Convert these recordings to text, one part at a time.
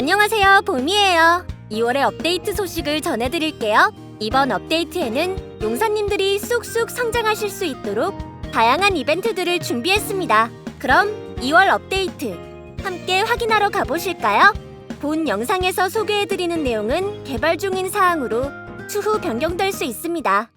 안녕하세요, 봄이에요. 2월의 업데이트 소식을 전해드릴게요. 이번 업데이트에는 용사님들이 쑥쑥 성장하실 수 있도록 다양한 이벤트들을 준비했습니다. 그럼 2월 업데이트 함께 확인하러 가보실까요? 본 영상에서 소개해드리는 내용은 개발 중인 사항으로 추후 변경될 수 있습니다.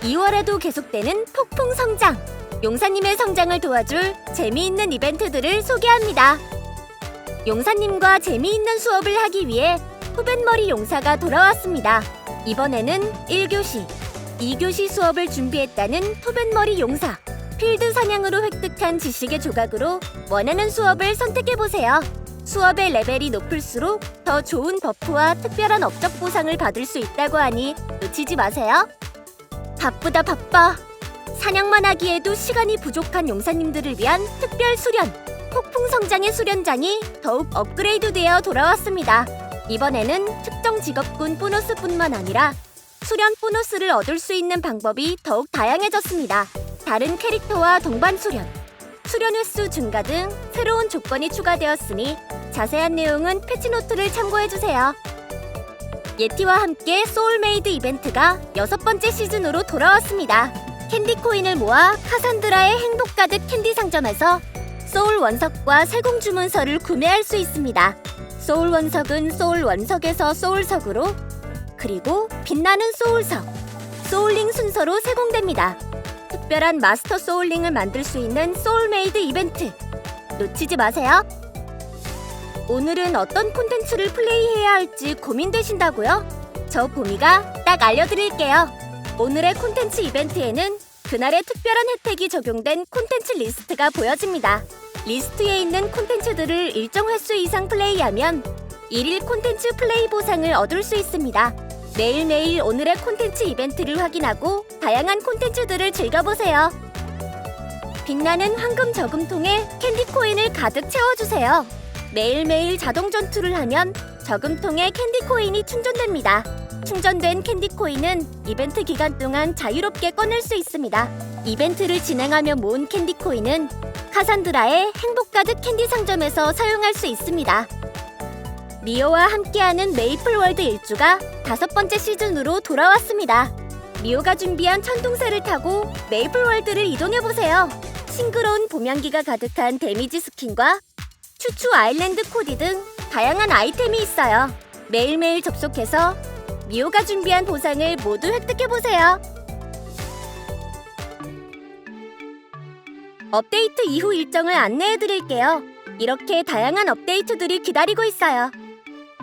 2월에도 계속되는 폭풍 성장! 용사님의 성장을 도와줄 재미있는 이벤트들을 소개합니다. 용사님과 재미있는 수업을 하기 위해 후벤머리 용사가 돌아왔습니다. 이번에는 1교시, 2교시 수업을 준비했다는 후벤머리 용사. 필드 사냥으로 획득한 지식의 조각으로 원하는 수업을 선택해보세요. 수업의 레벨이 높을수록 더 좋은 버프와 특별한 업적 보상을 받을 수 있다고 하니 놓치지 마세요. 바쁘다 바빠. 사냥만 하기에도 시간이 부족한 용사님들을 위한 특별 수련. 폭풍 성장의 수련장이 더욱 업그레이드되어 돌아왔습니다. 이번에는 특정 직업군 보너스뿐만 아니라 수련 보너스를 얻을 수 있는 방법이 더욱 다양해졌습니다. 다른 캐릭터와 동반 수련, 수련 횟수 증가 등 새로운 조건이 추가되었으니 자세한 내용은 패치노트를 참고해주세요. 예티와 함께 소울메이드 이벤트가 여섯 번째 시즌으로 돌아왔습니다. 캔디 코인을 모아 카산드라의 행복 가득 캔디 상점에서 소울 원석과 세공 주문서를 구매할 수 있습니다. 소울 원석은 소울 원석에서 소울석으로 그리고 빛나는 소울석, 소울링 순서로 세공됩니다. 특별한 마스터 소울링을 만들 수 있는 소울메이드 이벤트 놓치지 마세요. 오늘은 어떤 콘텐츠를 플레이해야 할지 고민되신다고요? 저 보미가 딱 알려드릴게요. 오늘의 콘텐츠 이벤트에는 그날의 특별한 혜택이 적용된 콘텐츠 리스트가 보여집니다. 리스트에 있는 콘텐츠들을 일정 횟수 이상 플레이하면 일일 콘텐츠 플레이 보상을 얻을 수 있습니다. 매일매일 오늘의 콘텐츠 이벤트를 확인하고 다양한 콘텐츠들을 즐겨보세요. 빛나는 황금 저금통에 캔디 코인을 가득 채워주세요. 매일매일 자동 전투를 하면 저금통에 캔디 코인이 충전됩니다. 충전된 캔디 코인은 이벤트 기간 동안 자유롭게 꺼낼 수 있습니다. 이벤트를 진행하며 모은 캔디 코인은 카산드라의 행복 가득 캔디 상점에서 사용할 수 있습니다. 미오와 함께하는 메이플 월드 일주가 다섯 번째 시즌으로 돌아왔습니다. 미오가 준비한 천둥새를 타고 메이플 월드를 이동해 보세요. 싱그러운 봄향기가 가득한 데미지 스킨과 추추 아일랜드 코디 등 다양한 아이템이 있어요. 매일매일 접속해서 미오가 준비한 보상을 모두 획득해 보세요. 업데이트 이후 일정을 안내해 드릴게요. 이렇게 다양한 업데이트들이 기다리고 있어요.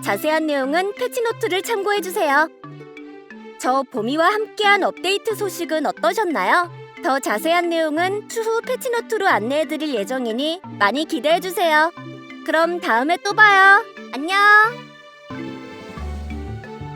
자세한 내용은 패치노트를 참고해 주세요. 저 보미와 함께한 업데이트 소식은 어떠셨나요? 더 자세한 내용은 추후 패치노트로 안내해 드릴 예정이니 많이 기대해 주세요. 그럼 다음에 또 봐요. 안녕!